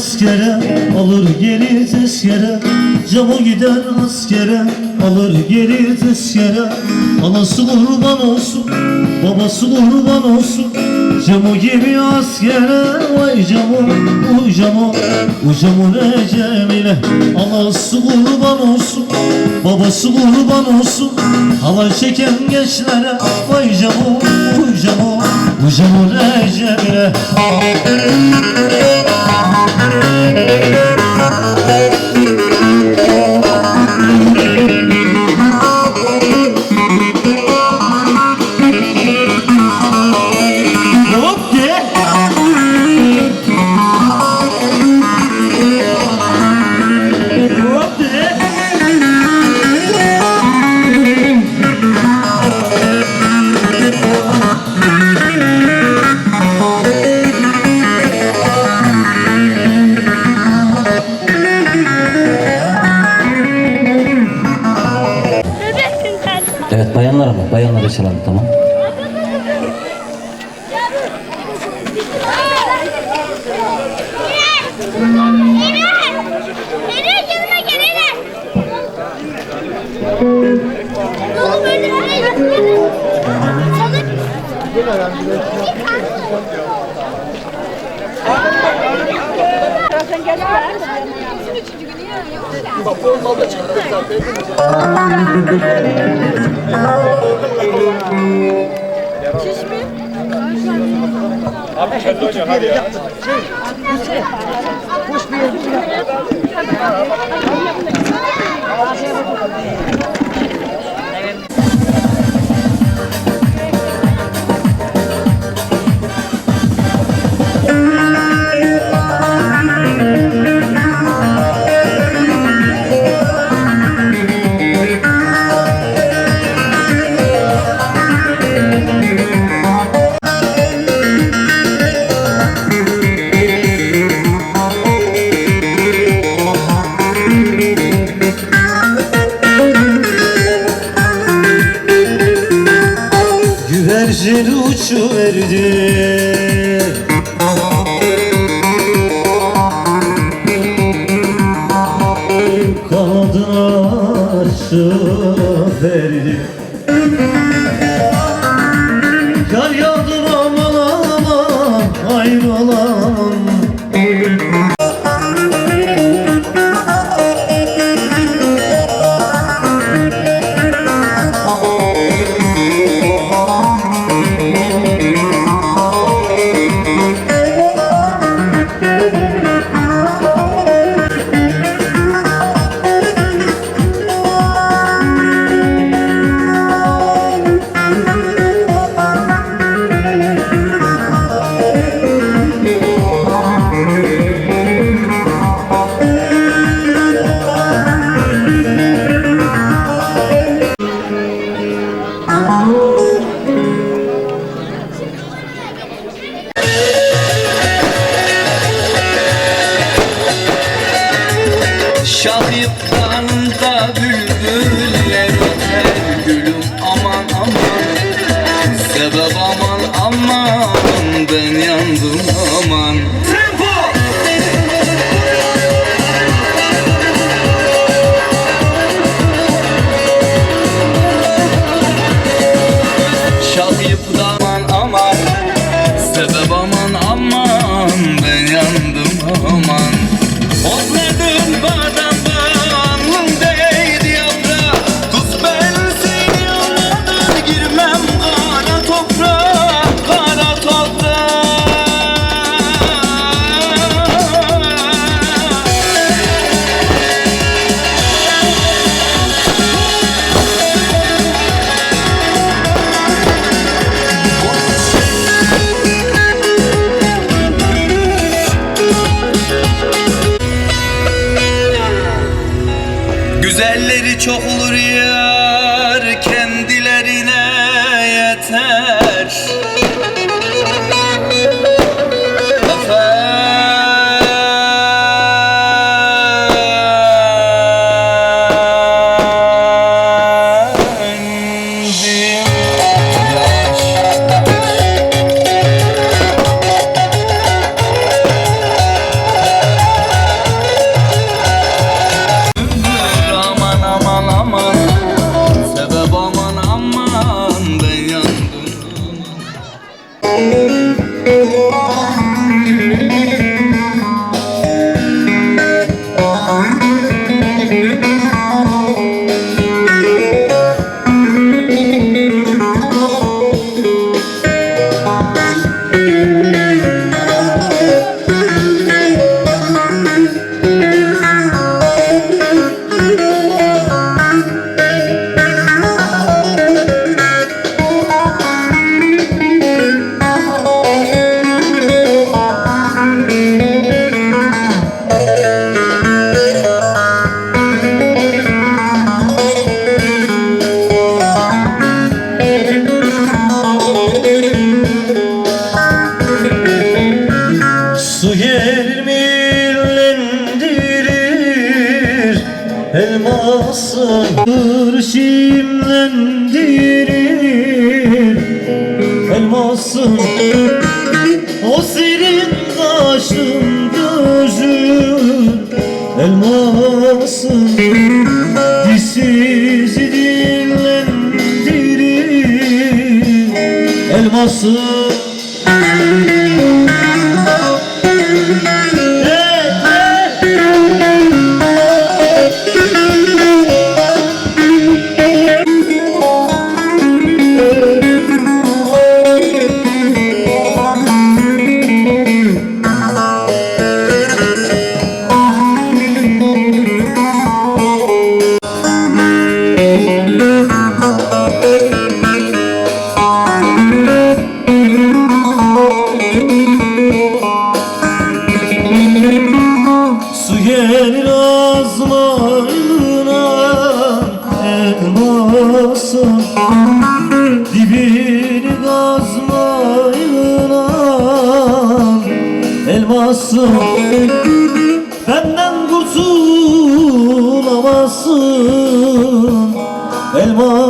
Askere alır geri tezkere. Camı gider askere alır geri tezkere Anası kurban olsun babası kurban olsun. Camı gibi askere vay camı uy camı Uy camı ne cemile Anası kurban olsun babası kurban olsun. Halay çeken gençlere vay camı uy camı Uy camı ne cemile Hop Kapıyorum mal da çıktı zaten. Abi kendi Güvercin uçuverdi şahip olur yar elmasın. Dişsiz dinlendirir elmasın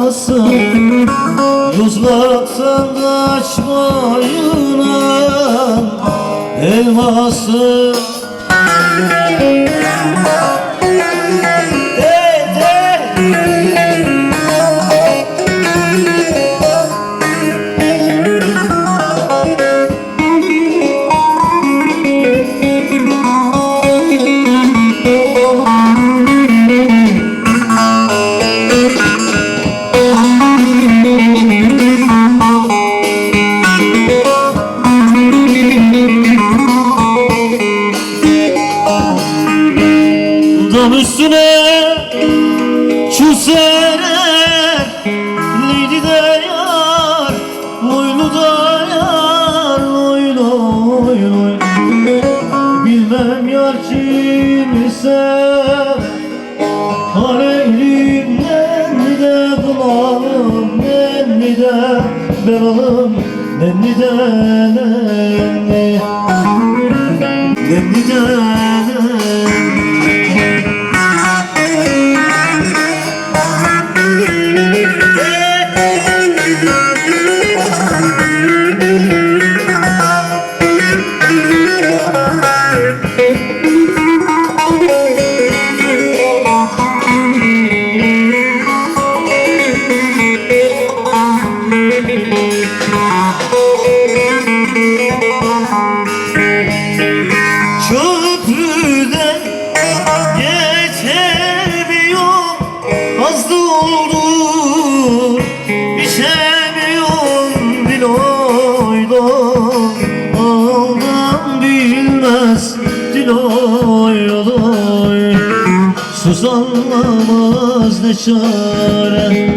elmasın Yozlatsan kaçmayla elmasın Hey, Dam üstüne çüseler Leyli de yar Loylu da yar loy loy Bilmem yar kimse Aleyhimden de bulalım Nenni de belalım Nenni de nenni Nenni de geçer bir yol Az da oldu. İçemiyorum diloy doy Aldan bilmez diloy doy Sus ne çare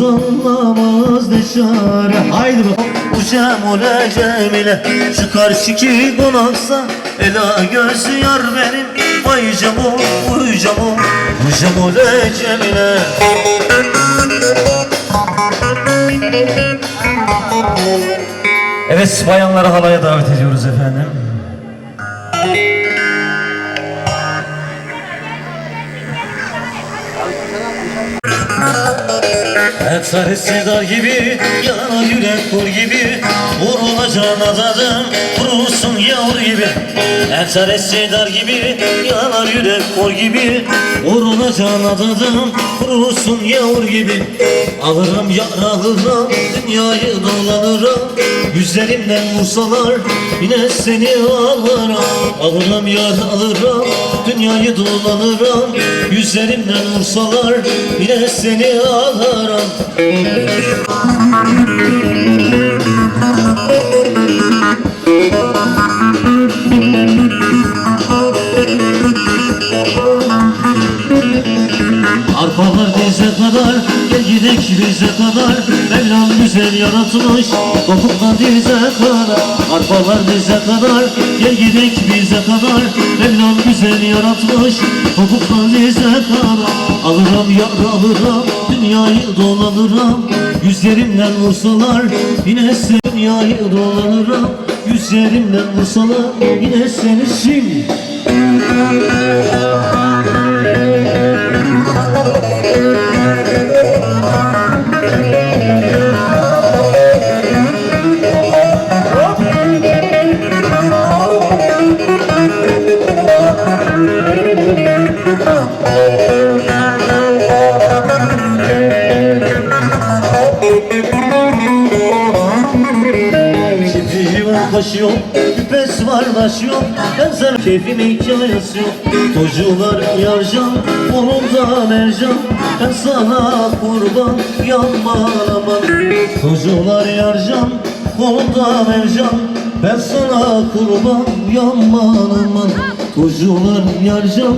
Anlamaz ne çare Haydi bak. Ucem ole cemile Şu karşıki konaksa Ela gözü yar benim. Vay cemo uy cemo. Ucem ole cemile Evet bayanları halaya davet ediyoruz efendim Et sarısı dar gibi, yanar yürek kur gibi vurulsun yavru gibi Et sarısı dar gibi, yanar yürek kor gibi. Vurulacağın adadım, vurulsun yavru gibi. Alırım yar alırım, dünyayı dolanırım Yüzlerimden vursalar, yine seni alırım Alırım yar alırım, dünyayı dolanırım Yüzlerimden vursalar, yine seni alırım Arpalar bize kadar Gel gidek bize kadar. Mevlam güzel yaratmış Topuklar bize kadar. Arpalar bize kadar Gel gidek bize kadar. Mevlam güzel yaratmış Topuklar bize kadar. Alırım yar alırım dünyayı dolanırım. Yüzlerimden vursalar yine dünyayı dolanırım Yüzlerimden vursalar yine seni küpesi var başı yok Ben sana keyfime hikayesi yok Tocular yarcan, kolumda mercan Ben sana kurban, yanma aman. Tocular yarcan, kolumda mercan Ben sana kurban, yanma aman. Tocular yarcan,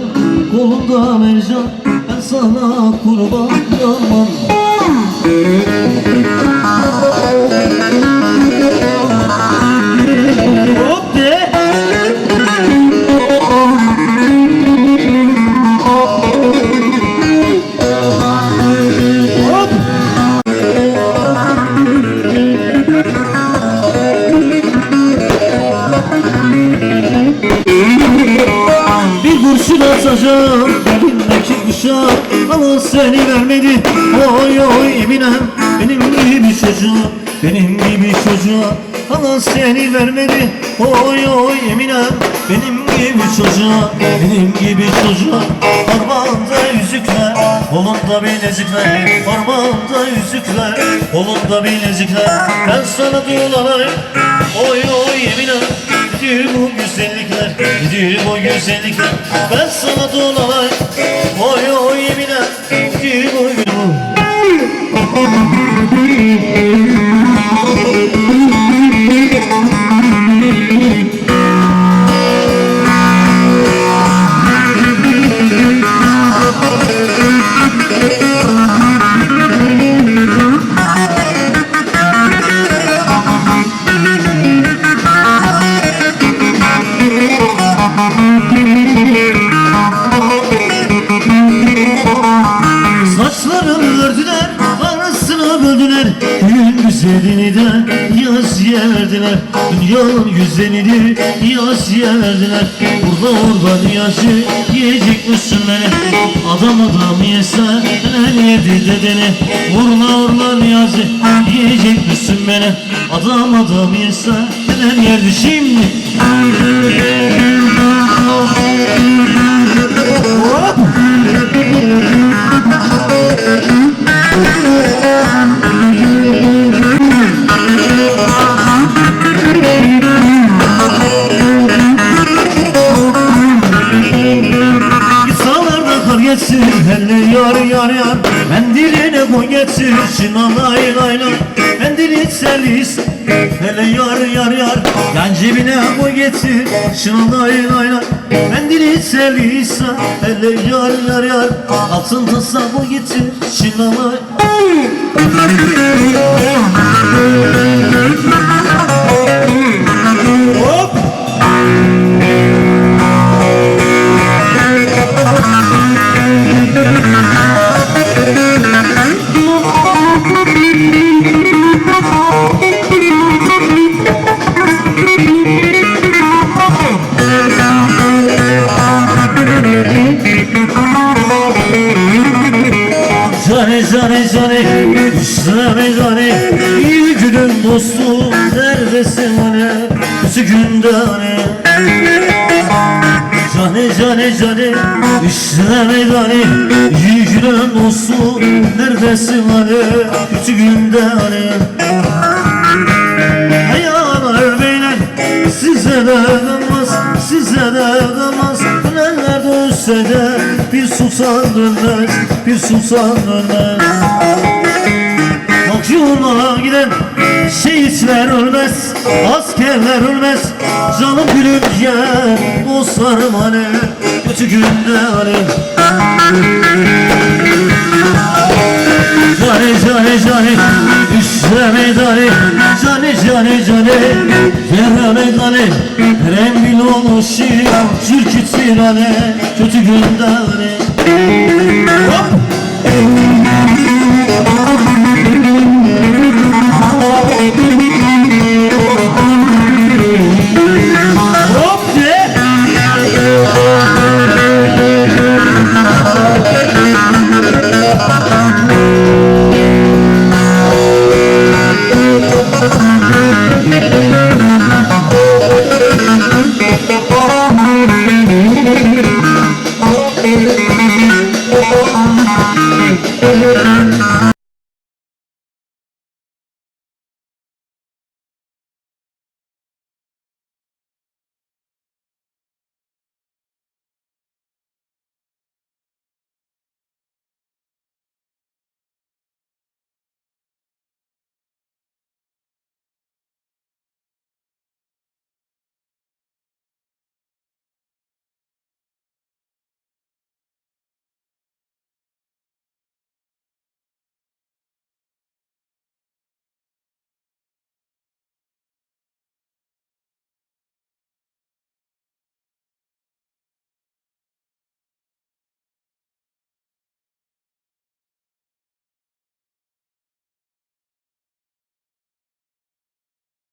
kolumda mercan Ben sana kurban, yanma Hop atacağım Elimdeki kuşa Ama seni vermedi. Oy oy Eminem. Benim gibi çocuğa Benim gibi çocuğa. Ama seni vermedi. Oy oy Eminem. Benim gibi çocuğa Benim gibi çocuğa. Parmağında yüzükler Kolunda bilezikler Parmağında yüzükler Kolunda bilezikler Ben sana dolanayım Oy oy Eminem. Gidiyor bu güzellikler Bu güzellikler Ben sana dolanayım güzelini de yaz yerdiler Dünyanın güzelini yaz yerdiler Burada orada dünyası yiyecek misin beni? Adam adam yese neler yedi dedeni Urla urla niyazi yiyecek misin beni? Adam adam yese neler yerdi şimdi. Hop! Geçsin Şınanay lay lay Mendili selis Hele yar yar yar. Altın tasa koy geçsin Şınanay Hani Cane cane cane İşleme gani İyi günün dostu Neredesin hani Kötü günde hani Hayalar beyler Size de kalmaz Size de kalmaz. Neler dönse de Bir sultan dönmez Bir sultan dönmez. Yoluna giden şehitler ölmez Askerler ölmez. Canım gülünce dostlarım hani Kötü günde hani. Cane cane cane Üsteme cane Cane cane cane Yereme cane Rembil oluşu Çirkit virane Kötü günde hani. Hop!